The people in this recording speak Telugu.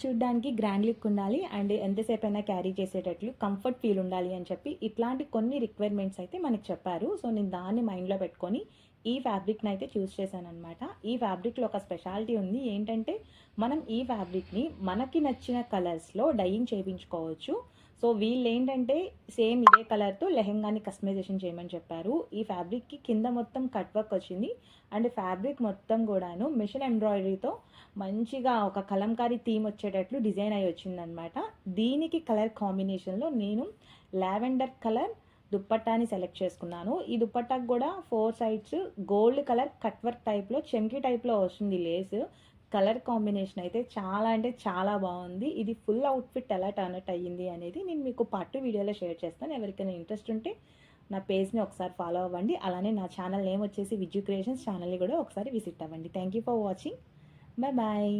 చూడ్డానికి గ్రాండ్ లుక్ ఉండాలి అండ్ ఎంతసేపు అయినా క్యారీ చేసేటట్లు కంఫర్ట్ ఫీల్ ఉండాలి అని చెప్పి ఇట్లాంటి కొన్ని రిక్వైర్మెంట్స్ అయితే మనకి చెప్పారు. సో నేను దాన్ని మైండ్లో పెట్టుకొని ఈ ఫ్యాబ్రిక్ని అయితే చూస్ చేశానమాట ఈ ఫ్యాబ్రిక్లో ఒక స్పెషాలిటీ ఉంది. ఏంటంటే మనం ఈ ఫ్యాబ్రిక్ని మనకి నచ్చిన కలర్స్లో డైయింగ్ చేయించుకోవచ్చు. సో వీళ్ళు ఏంటంటే సేమ్ ఇదే కలర్తో లెహెంగాని కస్టమైజేషన్ చేయమని చెప్పారు. ఈ ఫ్యాబ్రిక్కి కింద మొత్తం కట్ వర్క్ వచ్చింది. అండ్ ఫ్యాబ్రిక్ మొత్తం కూడాను మిషన్ ఎంబ్రాయిడరీతో మంచిగా ఒక కలంకారీ థీమ్ వచ్చేటట్లు డిజైన్ అయి వచ్చిందనమాట దీనికి కలర్ కాంబినేషన్లో నేను లావెండర్ కలర్ దుప్పట్టాని సెలెక్ట్ చేసుకున్నాను. ఈ దుప్పట్టాకు కూడా four sides gold colour cut work టైప్లో చెంకి టైప్లో వస్తుంది లేస్. కలర్ కాంబినేషన్ అయితే చాలా అంటే చాలా బాగుంది. ఇది ఫుల్ అవుట్ఫిట్ ఎలా టర్నట్ అయ్యింది అనేది నేను మీకు పార్ట్ వీడియోలో షేర్ చేస్తాను. ఎవరికైనా ఇంట్రెస్ట్ ఉంటే నా పేజ్ని ఒకసారి ఫాలో అవ్వండి. అలానే నా ఛానల్ నేమ్ వచ్చేసి విజ్యు క్రియేషన్స్ ఛానల్ని కూడా ఒకసారి విజిట్ అవ్వండి. Thank you for watching bye bye